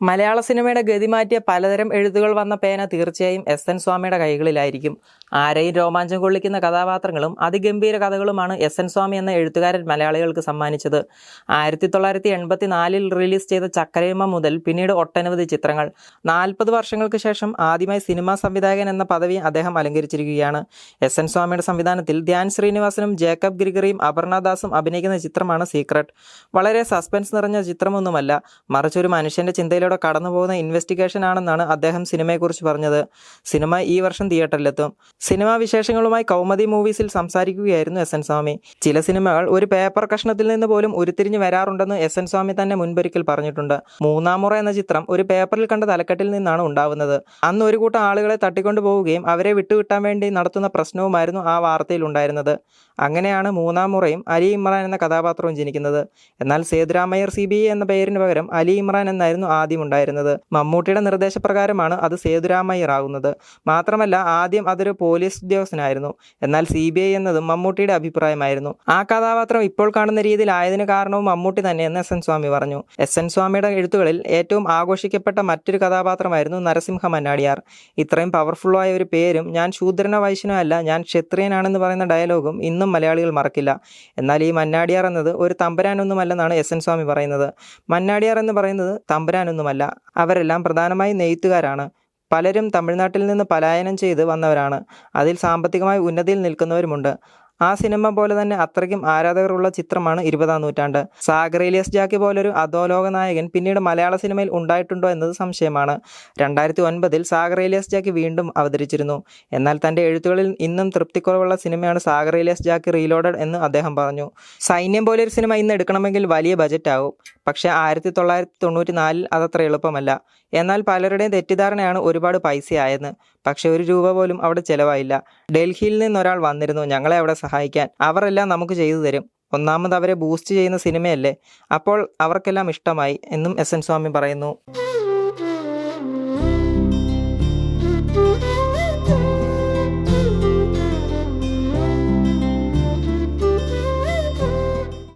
മലയാള സിനിമയുടെ ഗതി മാറ്റിയ പലതരം എഴുത്തുകൾ വന്ന പേന തീർച്ചയായും എസ് എൻ സ്വാമിയുടെ കൈകളിലായിരിക്കും. ആരെയും രോമാഞ്ചം കൊള്ളിക്കുന്ന കഥാപാത്രങ്ങളും അതിഗംഭീര കഥകളുമാണ് എസ് എൻ സ്വാമി എന്ന എഴുത്തുകാരൻ മലയാളികൾക്ക് സമ്മാനിച്ചത്. ആയിരത്തി തൊള്ളായിരത്തി എൺപത്തി നാലിൽ റിലീസ് ചെയ്ത ചക്കരയമ്മ മുതൽ പിന്നീട് ഒട്ടനവധി ചിത്രങ്ങൾ. നാൽപ്പത് വർഷങ്ങൾക്ക് ശേഷം ആദ്യമായി സിനിമാ സംവിധായകൻ എന്ന പദവി അദ്ദേഹം അലങ്കരിച്ചിരിക്കുകയാണ്. എസ് എൻ സ്വാമിയുടെ സംവിധാനത്തിൽ ധ്യാൻ ശ്രീനിവാസനും ജേക്കബ് ഗിരിഗറിയും അപർണദാസും അഭിനയിക്കുന്ന ചിത്രമാണ് സീക്രട്ട്. വളരെ സസ്പെൻസ് നിറഞ്ഞ ചിത്രമൊന്നുമല്ല മറിച്ചൊരു മനുഷ്യന്റെ ചിന്തയിലൂടെ കടന്നു പോകുന്ന ഇൻവെസ്റ്റിഗേഷൻ ആണെന്നാണ് അദ്ദേഹം സിനിമയെക്കുറിച്ച് പറഞ്ഞത്. സിനിമ ഈ വർഷം തിയേറ്ററിലെത്തും. സിനിമാ വിശേഷങ്ങളുമായി കൗമദി മൂവീസിൽ സംസാരിക്കുകയായിരുന്നു എസ് എൻ സ്വാമി. ചില സിനിമകൾ ഒരു പേപ്പർ കഷ്ണത്തിൽ നിന്ന് പോലും ഉരുത്തിരിഞ്ഞു വരാറുണ്ടെന്ന് എസ് എൻ സ്വാമി തന്നെ മുൻപൊരിക്കൽ പറഞ്ഞിട്ടുണ്ട്. മൂന്നാം മുറ എന്ന ചിത്രം ഒരു പേപ്പറിൽ കണ്ട തലക്കെട്ടിൽ നിന്നാണ് ഉണ്ടാവുന്നത്. അന്ന് ഒരു കൂട്ടം ആളുകളെ തട്ടിക്കൊണ്ടു പോവുകയും അവരെ വിട്ടുകിട്ടാൻ വേണ്ടി നടത്തുന്ന പ്രശ്നവുമായിരുന്നു ആ വാർത്തയിൽ ഉണ്ടായിരുന്നത്. അങ്ങനെയാണ് മൂന്നാം മുറയും അലി ഇമ്രാൻ എന്ന കഥാപാത്രവും ജനിക്കുന്നത്. എന്നാൽ സേതുരാമയ്യർ സി ബി എന്ന പേരിന് പകരം അലി ഇമ്രാൻ എന്നായിരുന്നു ആദ്യം ഉണ്ടായിരുന്നത് മമ്മൂട്ടിയുടെ നിർദ്ദേശപ്രകാരമാണ് അത് സേതുരാമയ്യർ ആകുന്നത് മാത്രമല്ല ആദ്യം അതൊരു പോലീസ് ഉദ്യോഗസ്ഥനായിരുന്നു. എന്നാൽ സി ബി ഐ എന്നതും മമ്മൂട്ടിയുടെ അഭിപ്രായമായിരുന്നു. ആ കഥാപാത്രം ഇപ്പോൾ കാണുന്ന രീതിയിൽ രീതിയിലായതിനു കാരണവും മമ്മൂട്ടി തന്നെയെന്ന് എസ് എൻ സ്വാമി പറഞ്ഞു. എസ് എൻ സ്വാമിയുടെ എഴുത്തുകളിൽ ഏറ്റവും ആഘോഷിക്കപ്പെട്ട മറ്റൊരു കഥാപാത്രമായിരുന്നു നരസിംഹ മന്നാടിയാർ. ഇത്രയും പവർഫുള്ളായ ഒരു പേരും ഞാൻ ശൂദ്രനോ വൈശ്യനോ അല്ല ഞാൻ ക്ഷത്രിയനാണെന്ന് പറയുന്ന ഡയലോഗും ഇന്നും മലയാളികൾ മറക്കില്ല. എന്നാൽ ഈ മന്നാടിയാർ എന്നത് ഒരു തമ്പുരാനൊന്നുമല്ലെന്നാണ് എസ് എൻ സ്വാമി പറയുന്നത്. മന്നാടിയാർ എന്ന് പറയുന്നത് തമ്പുരാനൊന്നുമല്ല അവരെല്ലാം പ്രധാനമായും നെയ്ത്തുകാരാണ്. പലരും തമിഴ്നാട്ടിൽ നിന്ന് പലായനം ചെയ്ത് വന്നവരാണ്. അതിൽ സാമ്പത്തികമായി ഉന്നതിയിൽ നിൽക്കുന്നവരുമുണ്ട്. ആ സിനിമ പോലെ തന്നെ അത്രയ്ക്കും ആരാധകരുള്ള ചിത്രമാണ് ഇരുപതാം നൂറ്റാണ്ട്. സാഗറേലിയസ് ജാക്കി പോലൊരു അധോലോക നായകൻ പിന്നീട് മലയാള സിനിമയിൽ ഉണ്ടായിട്ടുണ്ടോ എന്നത് സംശയമാണ്. രണ്ടായിരത്തി ഒൻപതിൽ സാഗറേലിയസ് ജാക്കി വീണ്ടും അവതരിച്ചിരുന്നു. എന്നാൽ തന്റെ എഴുത്തുകളിൽ ഇന്നും തൃപ്തിക്കുറവുള്ള സിനിമയാണ് സാഗറേലിയസ് ജാക്കി റീലോഡഡ് എന്ന് അദ്ദേഹം പറഞ്ഞു. സൈന്യം പോലൊരു സിനിമ ഇന്ന് എടുക്കണമെങ്കിൽ വലിയ ബജറ്റ് ആവും പക്ഷേ ആയിരത്തി തൊള്ളായിരത്തി തൊണ്ണൂറ്റി നാലിൽ അതത്ര എളുപ്പമല്ല. എന്നാൽ പലരുടെയും തെറ്റിദ്ധാരണയാണ് ഒരുപാട് പൈസയായെന്ന്. പക്ഷെ ഒരു രൂപ പോലും അവിടെ ചെലവായില്ല. ഡൽഹിയിൽ നിന്ന് ഒരാൾ വന്നിരുന്നു. ഞങ്ങളെ അവിടെ സഹായിക്കാൻ. അവരെല്ലാം നമുക്ക് ചെയ്തു തരും. ഒന്നാമത് അവരെ ബൂസ്റ്റ് ചെയ്യുന്ന സിനിമയല്ലേ? അപ്പോൾ അവർക്കെല്ലാം ഇഷ്ടമായി എന്നും എസ് എൻ സ്വാമി പറയുന്നു.